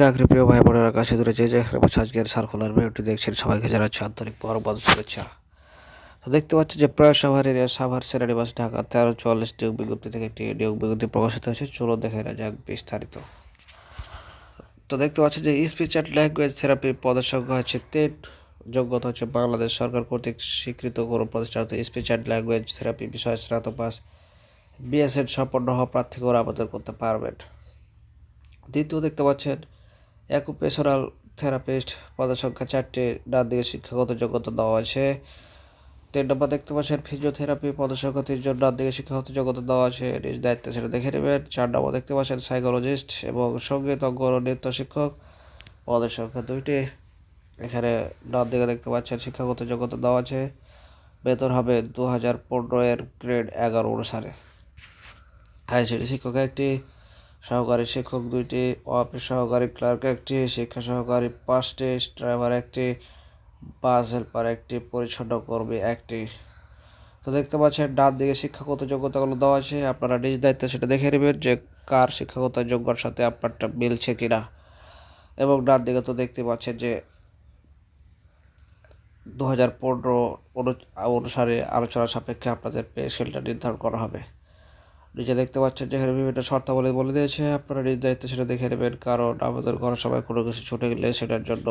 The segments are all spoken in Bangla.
চাকরি প্রিয় ভাই বোনেরা কাছে দূরে যে যেখানে বসে আজকের সার্কুলার ভিডিওটি দেখছেন, সবাইকে জানাচ্ছি আন্তরিক পরবাদ শুভেচ্ছা। তো দেখতে পাচ্ছি যে প্রায় সাভার এরিয়া সাভার সেরানিবাস ঢাকা তেরো চুয়াল্লিশ নিয়োগ বিজ্ঞপ্তি থেকে একটি নিয়োগ বিজ্ঞপ্তি প্রকাশিত হয়েছে। চলো দেখে না যাক বিস্তারিত। তো দেখতে পাচ্ছি যে স্পিচ অ্যান্ড ল্যাঙ্গুয়েজ থেরাপি পদের হচ্ছে তিন, যোগ্যতা হচ্ছে বাংলাদেশ সরকার কর্তৃক স্বীকৃত কোনো প্রতিষ্ঠানত স্পিচ অ্যান্ড ল্যাঙ্গুয়েজ থেরাপি বিষয়ে স্নাতক পাস বিএসএড সম্পন্ন হওয়া প্রার্থীগণ আবেদন করতে পারবেন। দ্বিতীয় দেখতে পাচ্ছেন অ্যাকুপেশনাল থেরাপিস্ট পদের সংখ্যা চারটে, ডান দিকে শিক্ষাগত যোগ্যতা দেওয়া আছে। তিন নম্বর দেখতে পাচ্ছেন, ফিজিওথেরাপি পদের সংখ্যা তিনজন ডান দিকে শিক্ষাগত যোগ্যতা দেওয়া আছে, নিজ দায়িত্বে সেটা দেখে নেবেন। চার নম্বর দেখতে পাচ্ছেন, সাইকোলজিস্ট এবং সংগীত অঙ্গ ও নৃত্য শিক্ষক পদের সংখ্যা দুইটি। এখানে ডান দিকে দেখতে পাচ্ছেন, শিক্ষাগত যোগ্যতা দেওয়া আছে। বেতন হবে দু হাজার পনেরো এর গ্রেড এগারো অনুসারে। আইসিডি শিক্ষক একটি সহকারী শিক্ষক দুইটি, অফিস সহকারী ক্লার্ক একটি, শিক্ষা সহকারী পাঁচটি, ড্রাইভার একটি, বাস হেল্পার একটি, পরিচ্ছন্ন কর্মী একটি। তো দেখতে পাচ্ছেন, ডান দিকে শিক্ষাগত যোগ্যতাগুলো দেওয়া আছে। আপনারা নিজ দায়িত্বে সেটা দেখে নেবেন যে কার শিক্ষাগত যোগ্যতার সাথে আপনারটা মিলছে কিনা। এবং ডান দিকে তো দেখতে পাচ্ছেন যে দু হাজার পনেরো অনুসারে আলোচনা সাপেক্ষে আপনাদের পে স্কেলটা নির্ধারণ করা হবে। নিচে দেখতে পাচ্ছেন যেখানে বিভিন্ন শর্তাবলী বলে দিয়েছে। আপনারা নিজ দায়িত্বে সেটা দেখে নেবেন, কারণ আমাদের ঘরের সবাই কোনো কিছু ছুটে গেলে সেটার জন্য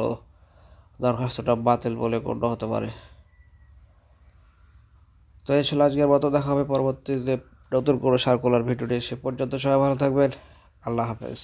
দরখাস্তটা বাতিল বলে গণ্য হতে পারে। তো এই ছিল আজকের মতো, দেখা হবে পরবর্তীতে নতুন কোনো সার্কুলার ভিডিওটি সে পর্যন্ত সবাই ভালো থাকবেন। আল্লাহ হাফেজ।